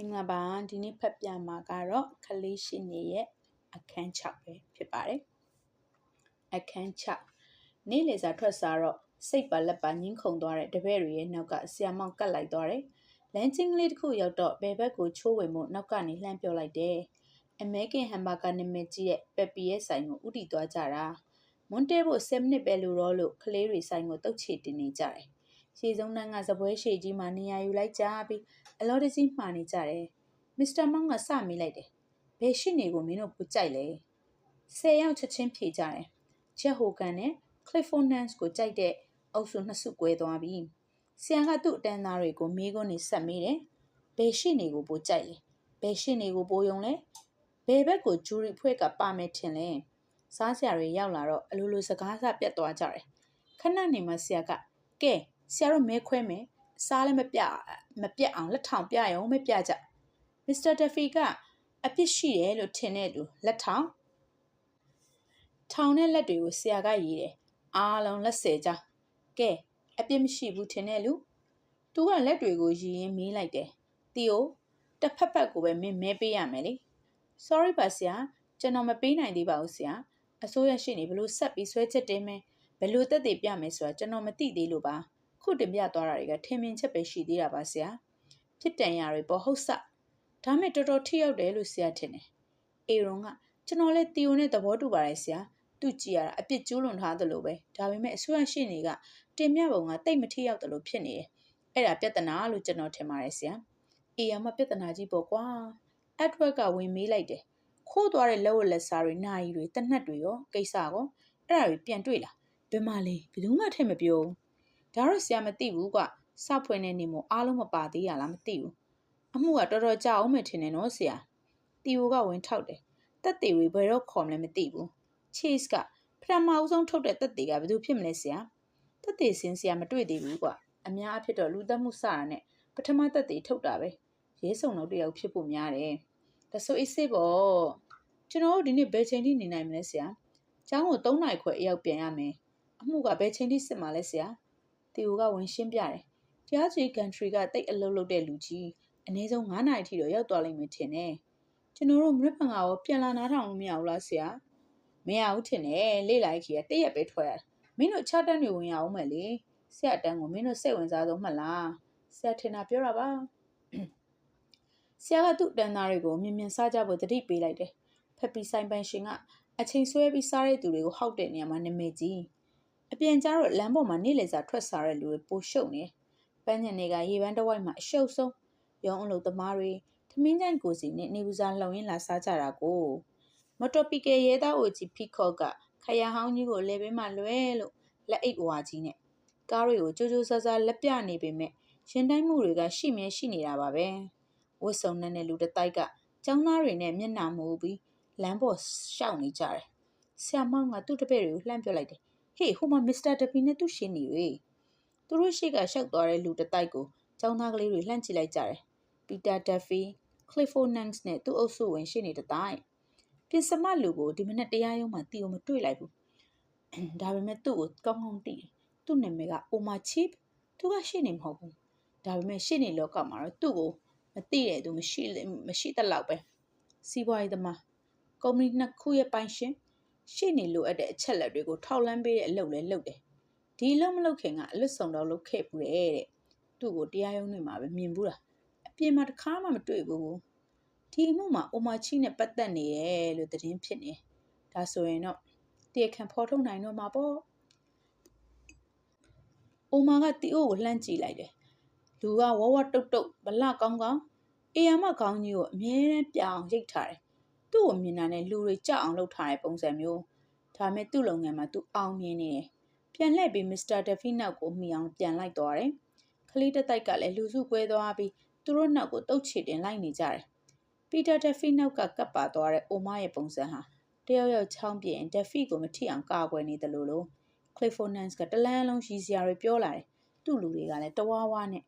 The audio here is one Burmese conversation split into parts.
င်္ဂလာပါဒီနေ့ဖတ်ပြမှာကတော့ခလေးရှိနေရဲ့အခန်း6ပဲဖြစ်ပါတယ်အခန်း6နေ့လေစာထွက်စားတော့စိတ်ပါလက်ပါညှင်းခုန်သွားတဲ့တပည့်တွေရဲ့နောက်ကဆီယာမောင်ကတ်လိုက်သွားတယ်လမ်းချင်းကလေးတစ်ခုရောက်တော့ဘယ်ဘက်ကိုချိုးဝင်မှုနောက်ကနေလှမ်းပြောလိုက်တယ်အမေကင်ဟမ်ဘာဂါနာမည်ကြီးရဲ့ပက်ပီရဲ့ဆိုင်ကိုဥတီသွားကြတာမွန်တဲဖို့7မိနစ်ပဲလိုတော့လို့ကလေးတွေဆိုင်ကိုတုတ်ချေတင်နေကြတယ်ရှေ့ဆုံးတန်းကစပွဲရှည်ကြီးမှာနေရာယူလိုက်ကြပြီး အလော်တကြီးမှာနေကြတယ်။မစ္စတာမောင်ကစမိလိုက်တယ်။ဘယ်ရှိနေကိုမင်းတို့ပူကြိုက်လဲ။ဆယ်ယောက်ချက်ချင်းဖြေကြတယ်။ချက်ဟိုကန်နဲ့ Clifford Nance ကိုကြိုက်တဲ့အုပ်စုနှစ်စု꿰သွားပြီ။ဆရာကသူ့အတန်းသားတွေကိုမေးခွန်းနေဆက်မိတယ်။ဘယ်ရှိနေကိုပူကြိုက်လဲ။ဘယ်ရှိနေကိုပိုးယုံလဲ။ဘယ်ဘက်ကိုဂျူရီဖွဲ့ကပါမယ်ထင်လဲ။စားဆရာတွေရောက်လာတော့အလိုလိုစကားစပြတ်သွားကြတယ်။ခဏနေမှဆရာကကဲဆရာတို့မဲခွဲမယ် စားလည်းမပြမပြတ်အောင်လက်ထောင်ပြရုံမပြကြမစ္စတာတဖီကအပြစ်ရှိတယ်လို့ထင်တဲ့သူလက်ထောင်ထောင်တဲ့လက်တွေကိုဆရာကရေးတယ်အားလုံးလက်ဆယ်ကြကဲအပြစ်မရှိဘူးထင်တဲ့လူသူကလက်တွေကိုရည်ရင်မေးလိုက်တယ်တီယိုတစ်ဖက်ဖက်ကိုပဲမင်းမဲပေးရမယ်လေ sorry ပါဆရာကျွန်တော်မပေးနိုင်သေးပါဘူးဆရာအစိုးရရှိနေဘလို့ဆက်ပြီးဆွဲချက်တင်းမယ်ဘယ်လိုတက်တည်ပြမယ်ဆိုတာကျွန်တော်မသိသေးလို့ပါ ခုတင်ပြသွားတာတွေကထင်မြင်ချက်ပဲရှိသေးတာပါဆရာဖြစ်တန်ရတွေပေါ်ဟုတ်ဆဒါမဲ့တော်တော်ထိရောက်တယ်လို့ဆရာထင်တယ်အေရွန်ကကျွန်တော်လည်းတီယိုနဲ့သဘောတူပါတယ်ဆရာသူကြည်ရတာအပြစ်ကျူးလွန်ထားသလိုပဲဒါပေမဲ့အဆွမ်းရှိနေကတင်မြပုံကတိတ်မထိရောက်တယ်လို့ဖြစ်နေတယ်အဲ့ဒါပြဿနာလို့ကျွန်တော်ထင်ပါတယ်ဆရာအေယာမပြဿနာကြီးပေါ့ကွာအက်ဒဝက်ကဝင်မေးလိုက်တယ်ခိုးသွားတဲ့လက်ဝက်လက်စားတွေနာရီတွေတနက်တွေရောကိစ္စကောအဲ့ဒါတွေပြန်တွေ့လားဘယ်မှလဲဘယ်သူမှထဲမပြောဘူး ဒါတော့ဆရာမသိဘူးကွစဖွင့်နေနေမို့အားလုံးမပါသေးရလားမသိဘူးအမှုကတော်တော်ကြာအောင်မယ်ထင်တယ်နော်ဆရာတီယိုကဝင်ထောက်တယ်တက်သေးတွေဘယ်တော့ခေါ်မလဲမသိဘူး chase ကပထမအဆုံးထုတ်တဲ့တက်သေးကဘယ်သူဖြစ်မလဲဆရာတက်သေးစင်ဆရာမတွေ့သေးဘူးကွအများအဖြစ်တော့လူသက်မှုစတာနဲ့ပထမတက်သေးထုတ်တာပဲရဲစုံတော့တယောက်ဖြစ်ဖို့များတယ်ဒါဆိုအေးစေးပေါ့ကျွန်တော်တို့ဒီနေ့ဘယ်ချိန်ထိနေနိုင်မလဲဆရာကျောင်းကို3နာရီခွဲအရောက်ပြန်ရမယ်အမှုကဘယ်ချိန်ထိစစ်မှာလဲဆရာ တီယိုကဝင်ရှင်းပြတယ်။တရားစီကန်ထရီကတိတ်အလုပ်လုပ်တဲ့လူကြီးအနည်းဆုံး9နာရီထိတော့ရောက်သွားလိမ့်မယ်ထင်တယ်။ကျွန်တော်တို့မရပန်ကရောပြန်လာနားထောင်လို့မရဘူးလားဆရာ။မရဘူးထင်တယ်လေ့လာခီကတရက်ပဲထွက်ရတယ်။မင်းတို့6တန်းတွေဝင်ရအောင်မယ်လေ။ဆရာတန်းကိုမင်းတို့စိတ်ဝင်စားဆုံးမှတ်လား။ဆရာထင်တာပြောတာပါ။ဆရာကသူ့တန်းသားတွေကိုမြင်မြင်စားကြဖို့တတိပေးလိုက်တယ်။ဖက်ပီဆိုင်ပန်ရှင်ကအချိန်ဆွဲပြီးစားတဲ့သူတွေကိုဟောက်တဲ့နေရာမှာနာမည်ကြီး။ အပြင်ကျတော့လမ်းပေါ်မှာနေလေစာထွက်စားတဲ့လူတွေပိုရှုပ်နေပန်းညံတွေကရေပန်းတစ်ဝိုက်မှာအရှုပ်ဆုံးရုံးအလုပ်သမားတွေထမင်းကြိုင်ကိုစီနဲ့နေဘူးစားလှုံရင်းလာစားကြတာကိုမတော်ပီကယ်ရဲသားအိုကြီးဖီခော့ကခရဟောင်းကြီးကိုလေဘေးမှာလွဲလို့လက်အိတ်ဝါကြီးနဲ့ကားတွေကိုကြိုးကြိုးဆဆလက်ပြနေပေမဲ့ရင်တိုင်းမှုတွေကရှိမြဲရှိနေတာပါပဲဝတ်စုံနဲ့လူတစ်တိုက်ကကျောင်းသားတွေနဲ့မျက်နှာမူပြီးလမ်းပေါ်ရှောက်နေကြတယ်ဆရာမောင်ကသူ့တပည့်တွေကိုလှမ်းပြလိုက်တယ် ဟေးဟိုမှာမစ္စတာတပီနဲ့သူ့ရှင်နေတွေသူတို့ရှိကရှောက်သွားတဲ့လူတစ်တိုက်ကိုចောင်းသားကလေးတွေလှမ်းကြည့်လိုက်ကြတယ်ပီတာဒက်ဖီကလီဖိုနန်စ်နဲ့သူ့အုပ်စုဝင်ရှိနေတစ်တိုက်ပြင်စမလူကိုဒီမနေ့တရားရုံးမှာတီကိုမတွေ့လိုက်ဘူးဒါပေမဲ့သူ့ကိုကောင်းကောင်းသိတယ်သူ့နာမည်ကအိုမာချစ်သူကရှိနေမဟုတ်ဘူးဒါပေမဲ့ရှိနေလောကမှာတော့သူ့ကိုမသိတဲ့သူမရှိမရှိတဲ့လောက်ပဲစီးပွားရေးသမားကုမ္ပဏီနှစ်ခုရဲ့ပိုင်ရှင် ရှေ့နေလိုအပ်တဲ့အချက်လက်တွေကိုထောက်လန်းပေးတဲ့အလုပ်လည်းလုပ်တယ်ဒီအလုပ်မလုပ်ခင်ကအလွတ်ဆောင်တော့လုပ်ခဲ့ဘူးတဲ့သူ့ကိုတရားရုံးတွေမှာပဲမြင်ဘူးလားအပြင်မှာတစ်ခါမှမတွေ့ဘူးဒီအမှုမှာအိုမာချီနဲ့ပတ်သက်နေရဲ့လို့သတင်းဖြစ်နေဒါဆိုရင်တော့တရားခံဖော်ထုတ်နိုင်တော့မှာပေါ့အိုမာကတီအိုကိုလှမ်းကြည့်လိုက်တယ်လူကဝဝတုတ်တုတ်ဗလကောင်းကောင်းအေယာမကောင်းကြီးကိုအမြဲတမ်းပြောင်းရိတ်ထားတယ် သူ့ကိုမြင်တာနဲ့လူတွေကြောက်အောင်လုပ်ထားတဲ့ပုံစံမျိုးဒါမဲ့သူ့လုပ်ငန်းမှာသူအောင်မြင်နေတယ်ပြန်လှည့်ပြီးမစ္စတာဒဖီနောက်ကိုမှီအောင်ပြန်လိုက်သွားတယ်ခလီတတိုက်ကလည်းလူစုကွဲသွားပြီးသူတို့နောက်ကိုတုတ်ချီတင်လိုက်နေကြတယ်ပီတာဒဖီနောက်ကကပ်ပါသွားတဲ့အိုမာရဲ့ပုံစံဟာတယောက်ယောက်ချောင်းပြင်ဒဖီကိုမထိအောင်ကာကွယ်နေတယ်လို့လို့ကလီဖိုနန်စ်ကတလန်းလုံးရီစရာတွေပြောလာတယ်သူ့လူတွေကလည်းတဝါဝါနဲ့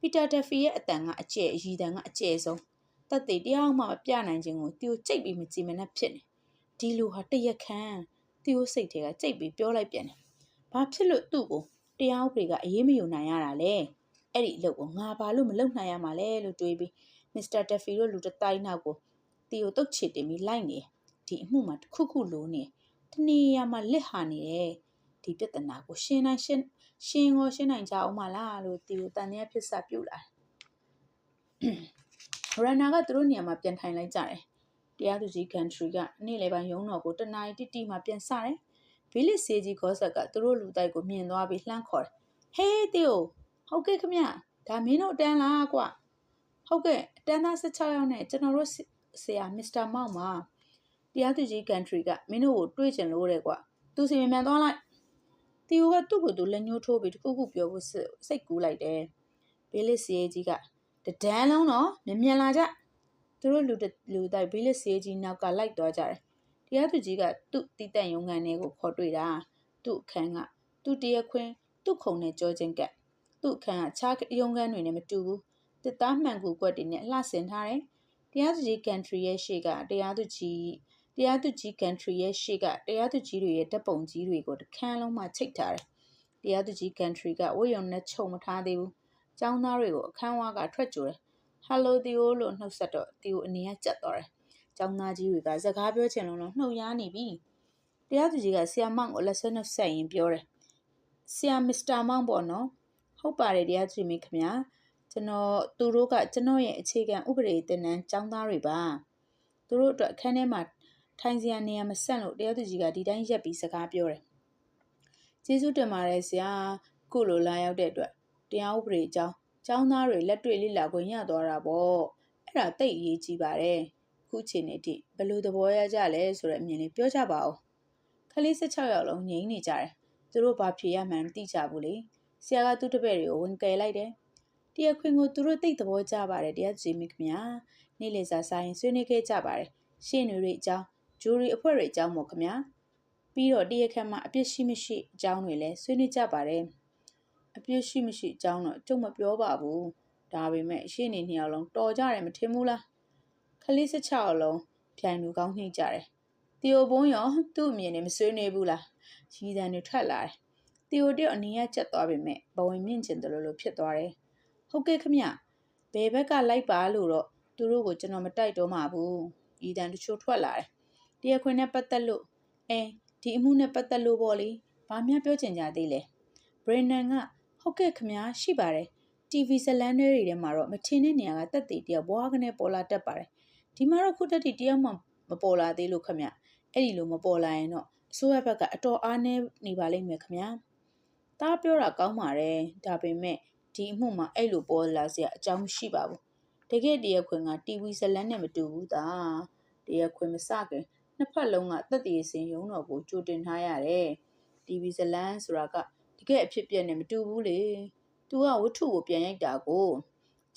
ပီတာဒဖီရဲ့အတန်ကအကျဲအရီတန်ကအကျဲဆုံး တက်သေးတရားမှမပြနိုင်ခြင်းကိုတီကိုကြိတ်ပြီးမကြည်မနှက်ဖြစ်နေဒီလူဟာတရက်ခံတီကိုစိတ်ထဲကကြိတ်ပြီးပြောလိုက်ပြန်တယ်ဘာဖြစ်လို့သူ့ကိုတရားဥပဒေကအရေးမယူနိုင်ရတာလဲအဲ့ဒီအလုပ်ကိုငါဘာလို့မလုပ်နိုင်ရမှာလဲလို့တွေးပြီးမစ္စတာတက်ဖီတို့လူတစ်တိုင်းနောက်ကိုတီကိုတုတ်ချစ်တင်ပြီးလိုက်နေတယ်ဒီအမှုမှာတစ်ခုခုလိုနေတယ်တနေရာမှာလက်ဟာနေတယ်ဒီပြဿနာကိုရှင်းနိုင်ရှင်းရှင်းရောရှင်းနိုင်ကြအောင်မလားလို့တီကိုတန်တရားဖြစ်စပြုတ်လာ တယ်ရန်နာကသူတို့နေရာမှာပြန်ထိုင်လိုက်ကြတယ်တရားသူကြီးကန်ထရီကနေ့လယ်ပိုင်းရုံးတော်ကိုတနာရီတိတိမှပြန်စတယ်ဘီလစ်စေးကြီးဂောဆက်ကသူတို့လူတိုက်ကိုမြင်သွားပြီးလှမ်းခေါ်တယ်ဟေးတီယိုဟုတ်ကဲ့ခမဒါမင်းတို့တန်းလားကွဟုတ်ကဲ့တန်းသား16ယောက်နဲ့ကျွန်တော်တို့ဆရာမစ္စတာမောင်ပါတရားသူကြီးကန်ထရီကမင်းတို့ကိုတွေးချင်လို့တဲ့ကွသူစီမြန်မြန်သွားလိုက်တီယိုကသူ့ကိုယ်သူလက်ညှိုးထိုးပြီးတခုခုပြောဖို့စိတ်ကူးလိုက်တယ်ဘီလစ်စေးကြီးက တဒန်းလုံးတော့မြန်မြန်လာကြသူတို့လူလူတိုက်ဘီလစ်စေးကြီးနောက်ကလိုက်သွားကြတယ်တရားသူကြီးကသူ့တီးတန့်ရုံကန်တွေကိုခေါ်တွေ့တာသူ့အခန်းကသူ့တရခွင်းသူ့ခုံနဲ့ကြောချင်းကက်သူ့အခန်းကခြားရုံကန်တွေနဲ့မတူဘူးတစ်သားမှန်ကူကွက်တွေနဲ့လှဆင်ထားတယ်တရားသူကြီးကန်ထရီရဲ့ရှေ့ကတရားသူကြီးတရားသူကြီးကန်ထရီရဲ့ရှေ့ကတရားသူကြီးတွေရဲ့တပ်ပုံကြီးတွေကိုတခန်းလုံးမှချိတ်ထားတယ်တရားသူကြီးကန်ထရီကဝိယုံနဲ့ခြုံမထားသေးဘူး ចောင်းသားတွေကိုအခန်းဝါကထွက်ကြိုတယ်ဟယ်လိုတီယိုလို့နှုတ်ဆက်တော့တီယိုအနေနဲ့ကြက်သွားတယ်ကျောင်းသားကြီးတွေကစကားပြောချင်လုံးလုံးနှုတ်ရနေပြီတရားသူကြီးကဆီယာမောင်ကိုလက်ဆွဲနှုတ်ဆက်ရင်ပြောတယ်ဆီယာမစ္စတာမောင်ပေါ့နော်ဟုတ်ပါတယ်တရားသူကြီးမခင်ဗျာကျွန်တော်သူတို့ကကျွန်တော်ရဲ့အခြေခံဥပဒေတင်နန်းကျောင်းသားတွေပါသူတို့အတွက်အခန်းထဲမှာထိုင်စရာနေရာမဆန့်လို့တရားသူကြီးကဒီတိုင်းရက်ပြီးစကားပြောတယ်ကျေးဇူးတင်ပါတယ်ဆရာခုလိုလာရောက်တဲ့အတွက် တရားဥပဒေအကြောင်းကျောင်းသားတွေလက်တွေ့လေ့လာခွင့်ရသွားတာပေါ့အဲ့ဒါတိတ်အရေးကြီးပါတယ်ခုချိန်နေတိဘလို့သဘောရကြလဲဆိုတဲ့အမြင်လေးပြောကြပါဦးခလေး16ယောက်လုံးငြိမ်နေကြတယ်သူတို့ဘာဖြေရမှန်းသိကြဘူးလေဆရာကသူ့တပည့်တွေကိုဝင်ကယ်လိုက်တယ်တရားခွင်ကိုသူတို့သိသဘောကျပါတယ်တရားကြည်မိခင်ဗျာနေ့လည်စာဆိုင်ဆွေးနွေးခဲ့ကြပါတယ်ရှင်းတွေတွေအကြောင်းဂျူရီအဖွဲ့တွေအကြောင်းမို့ခင်ဗျာပြီးတော့တရားခံမှာအပြစ်ရှိမရှိအကြောင်းတွေလည်းဆွေးနွေးကြပါတယ် အပြစ်ရှိမရှိအကြောင်းတော့ကျုပ်မပြောပါဘူးဒါပေမဲ့ရှင်းနေနှစ်ယောက်လုံးတော်ကြတယ်မထင်ဘူးလားခလေး16အလုံးပြိုင်လူကောင်းနှိမ့်ကြတယ်။တီယိုဘုံရောသူ့အမြင်နဲ့မဆွေးနွေးဘူးလား။ရီတန်တွေထွက်လာတယ်။တီယိုတက်အနီးကချက်သွားပေမဲ့ဘဝင်မြင့်ကျင်တယ်လို့လို့ဖြစ်သွားတယ်။ဟုတ်ကဲ့ခမ။ဘယ်ဘက်ကလိုက်ပါလို့တော့သူတို့ကိုကျွန်တော်မတိုက်တော့မှာဘူး။ရီတန်တချို့ထွက်လာတယ်။တရားခွင်နဲ့ပတ်သက်လို့အဲဒီအမှုနဲ့ပတ်သက်လို့ပေါ့လေ။ဘာများပြောချင်ကြသေးလဲ။ဘရန်နန်က ဟုတ်ကဲ့ခမရှိပါတယ်။ TV ဇလန်းတွေထဲမှာတော့မထင်တဲ့နေရာကတက်သေးတယောက်ဘွားကနေပေါ်လာတတ်ပါတယ်ဒီမှာတော့ခုတက်တီတယောက်မှမပေါ်လာသေးလို့ခမအဲ့ဒီလိုမပေါ်လာရင်တော့အစိုးရဘက်ကအတော်အားနည်းနေပါလိမ့်မယ်ခမတားပြောတာကောင်းပါတယ်ဒါပေမဲ့ဒီအမှုမှာအဲ့လိုပေါ်လာစရာအကြောင်းမရှိပါဘူးတကယ်တရခွင်က TV ဇလန်းနဲ့မတူဘူးသားတရခွင်မစခင်နှစ်ဖက်လုံးကတက်တီစင်ရုံတော်ကိုကြိုတင်ထားရတယ် TV ဇလန်းဆိုတာက တကယ်အဖြစ်ပြက်နဲ့မတူဘူးလေသူကဝတ္ထုကိုပြန်ရိုက်တာကို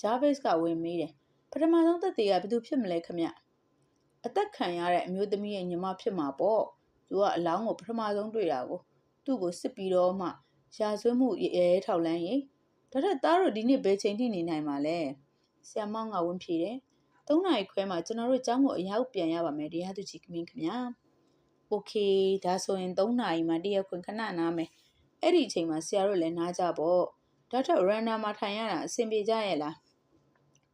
ဂျာဗစ်ကဝင်မေးတယ်ပထမဆုံးသက်သေကဘယ်သူဖြစ်မလဲခမအသက်ခံရတဲ့အမျိုးသမီးရဲ့ညီမဖြစ်မှာပေါ့သူကအလောင်းကိုပထမဆုံးတွေ့တာကိုသူ့ကိုစစ်ပြီးတော့မှရာဇဝတ်မှုရဲထောက်လန်းရင်ဒါထက်သားတို့ဒီနေ့ဘယ်ချိန်ထိနေနိုင်မှာလဲဆရာမောင်ကဝင်ဖြေတယ်၃နာရီခွဲမှာကျွန်တော်တို့ကျောင်းကိုအရောက်ပြန်ရပါမယ်တရားသူကြီးကမင်းခင်ဗျာโอเคဒါဆိုရင်၃နာရီမှတရက်ခွင်ခဏနားမယ် အဲ့ဒီအချိန်မှာဆရာတို့လည်းနားကြပေါ့ဒါထက်ရန်နာမှာထိုင်ရတာအဆင်ပြေကြရဲ့လား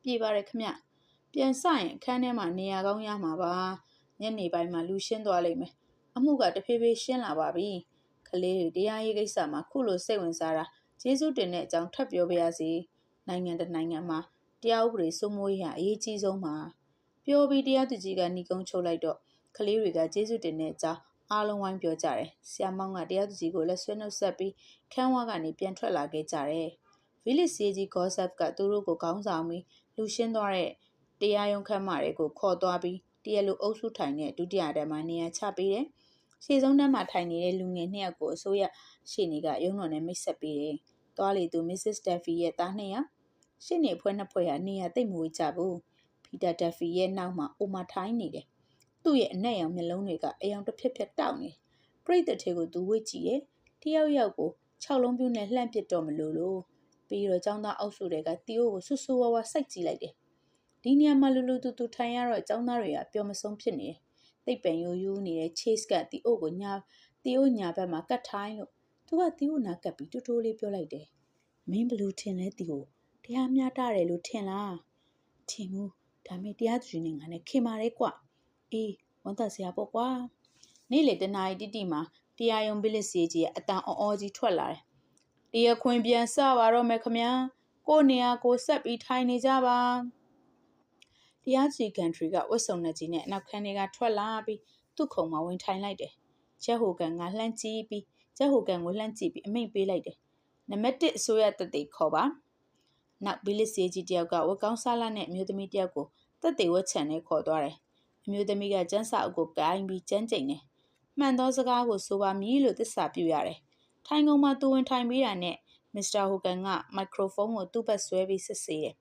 ပြေပါတယ်ခမပြန်စရင်အခန်းထဲမှာနေရာကောင်းရမှာပါညနေပိုင်းမှာလူရှင်းသွားလိမ့်မယ်အမှုကတဖြည်းဖြည်းရှင်းလာပါပြီကလေးတွေတရားရေးကိစ္စမှာခုလိုစိတ်ဝင်စားတာကျေးဇူးတင်တဲ့အကြောင်းထပ်ပြောပါရစေနိုင်ငံတနိုင်ငံမှာတရားဥပဒေစိုးမိုးရေးဟာအရေးကြီးဆုံးပါပြောပြီးတရားသူကြီးကညီကုန်းချုပ်လိုက်တော့ကလေးတွေကကျေးဇူးတင်တဲ့အကြောင်း အားလုံးဝိုင်းပြောကြတယ်ဆရာမောင်ကတရားသူကြီးကိုလက်ဆွဲနှုတ်ဆက်ပြီးခန်းဝါကနေပြန်ထွက်လာခဲ့ကြတယ်ဗီလစ်စီဂျီဂေါ်ဆပ်ကသူတို့ကိုကောင်းဆောင်ပြီးလူရှင်းသွားတဲ့တရားရုံးခန်းမတွေကိုခေါ်သွားပြီးတရားလူအုပ်စုထိုင်တဲ့ဒုတိယတန်းမှာနေရာချပေးတယ်။ရှေ့ဆုံးတန်းမှာထိုင်နေတဲ့လူငယ်နှစ်ယောက်ကိုအစိုးရရှေ့နေကရုံးတော်နဲ့မိတ်ဆက်ပေးတယ်။သွားလေသူ Mrs. Duffy ရဲ့သားနှစ်ယောက်ရှေ့နေဖွဲ့နှစ်ဖွဲ့ဟာနေရာသိမ့်မဝေးကြဘူး။ Peter Duffy ရဲ့နောက်မှာအိုမာထိုင်းနေတယ်။ သူ့ရဲ့အနက်ရောင်မျက်လုံးတွေကအယောင်တစ်ဖြက်ဖြက်တောက်နေ။ပြိတ္တထဲကိုသူဝစ်ကြည့်ရဲ့။တယောက်ယောက်ကို၆လုံးပြူးနဲ့လှန့်ပစ်တော့မလို့လို့ပြီးတော့ចောင်းသားအုပ်စုတွေကတီအိုကိုဆူဆူဝါဝါစိုက်ကြည့်လိုက်တယ်ဒီနေရာမှာလူလူတူတူထိုင်ရတော့ចောင်းသားတွေကပျော်မဆုံးဖြစ်နေတယ်သိပ်ပင်ယိုယိုးနေတဲ့ chase ကတီအိုကိုညာတီအိုညာဘက်မှာကတ်ထိုင်းလို့သူကတီအိုနာကတ်ပြီးတူတိုးလေးပြောလိုက်တယ်မင်းဘလူးထင်လဲတီအိုတရားမျှတာတယ်လို့ထင်လားထထင်ဘူးဒါပေမဲ့တရားသူကြီးနဲ့ငါနဲ့ခင်ပါတယ်ကွ အေးဝန်သက်စရာပေါ့ကွာနေ့လေတနာရီတိတိမှာတရားရုံးဘိလစ်စီကြီးရဲ့အတန်အော်အော်ကြီးထွက်လာတယ်တရားခွင်ပြန်စပါတော့မယ်ခမညာကို့နေရာကိုဆက်ပြီးထိုင်နေကြပါတရားစီကန်ထရီကဝတ်စုံနဲ့ကြီးနဲ့နောက်ခန်းတွေကထွက်လာပြီးသူ့ခုံမှာဝင်ထိုင်လိုက်တယ်ချက်ဟိုကန်ကလှမ်းကြည့်ပြီးချက်ဟိုကန်ကိုလှမ်းကြည့်ပြီးအမိန့်ပေးလိုက်တယ်နံပါတ်1အစိုးရတက်တေခေါ်ပါနောက်ဘီလစ်စီကြီးတယောက်ကဝက်ကောင်းဆာလာနဲ့အမျိုးသမီးတယောက်ကိုတက်တေဝက်ချန်နဲ့ခေါ်သွားတယ် အမျိုးသမီးကကျန်းစာအုပ်ကိုကိုင်းပြီးကျန်းကျိန်တယ်မှန်သောစကားကိုဆိုပါမည်လို့သစ္စာပြုရတယ်ထိုင်ကုန်မှာသူဝင်ထိုင်ပေးတာနဲ့မစ္စတာဟိုကန်ကမိုက်ခရိုဖုန်းကိုသူ့ဘက်ဆွဲပြီးစစ်ဆေးတယ်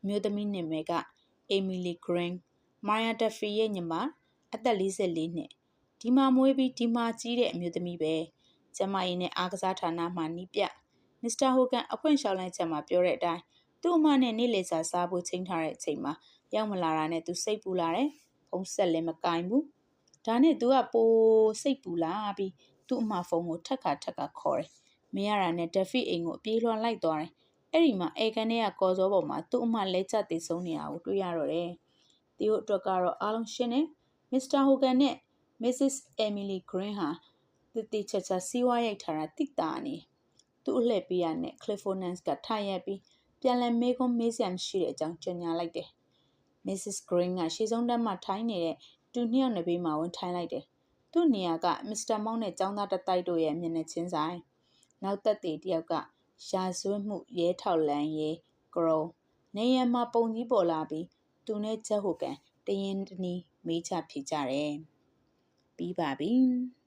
အမျိုးသမီးနာမည်ကအီမီလီဂရင်းမာယာတဖီရဲ့ညီမအသက်44နှစ်ဒီမှာမွေးပြီးဒီမှာကြီးတဲ့အမျိုးသမီးပဲကျမကြီးနဲ့အားကစားဌာနမှာနီးပြမစ္စတာဟိုကန်အဖွင့်လျှောက်လိုက်ချက်မှာပြောတဲ့အတိုင်းသူ့အမနဲ့နေ့လေစာစားဖို့ချိန်ထားတဲ့အချိန်မှာရောက်မလာတာနဲ့သူစိတ်ပူလာတယ်ဖုန်း ဆက်လည်းမကင်ဘူးဒါနဲ့သူကပိုစိတ်ပူလာပြီးသူ့အမဖုန်းကိုထက်ခါထက်ခါခေါ်တယ်မရတာနဲ့ဒက်ဖီအိမ်ကိုအပြေးလွှမ်းလိုက်သွားတယ်အဲ့ဒီမှာအေကန်နဲ့ကကော်စောပေါ်မှာသူ့အမလဲကျတည်ဆုံးနေတာကိုတွေ့ရတော့တယ်။တီယိုအတွက်ကတော့အားလုံးရှင်းတယ်။မစ္စတာဟိုကန်နဲ့ Mrs. Emily Green ဟာတတိချက်ချက်စီးဝါးရိုက်ထားတာတိတာနေ။သူ့အလှည့်ပေးရနဲ့ Cliffordance ကထိုင်ရက်ပြီးပြန်လည်မေးခွန်းမေးစရာမရှိတဲ့အကြောင်းကြေညာလိုက်တယ်။ Mrs. Green ကရှေ့ဆုံးတက်မှထိုင်းနေတဲ့တူနှစ်ယောက်နှစ်ဘေးမှာဝင်ထိုင်လိုက်တယ်။သူ့နေရာက Mr. Monk နဲ့ចောင်းသားတတိုက်တို့ရဲ့မျက်နှာချင်းဆိုင်။နောက်သက်တည်တယောက်ကရာဇဝတ်မှုရဲထောက်လန်ရေးကရုံနေရန်မှာပုံကြီးပေါ်လာပြီးသူနဲ့ချက်ဟိုကန်တရင်တနီးမေးချဖြစ်ကြတယ်ပြီးပါပြီ။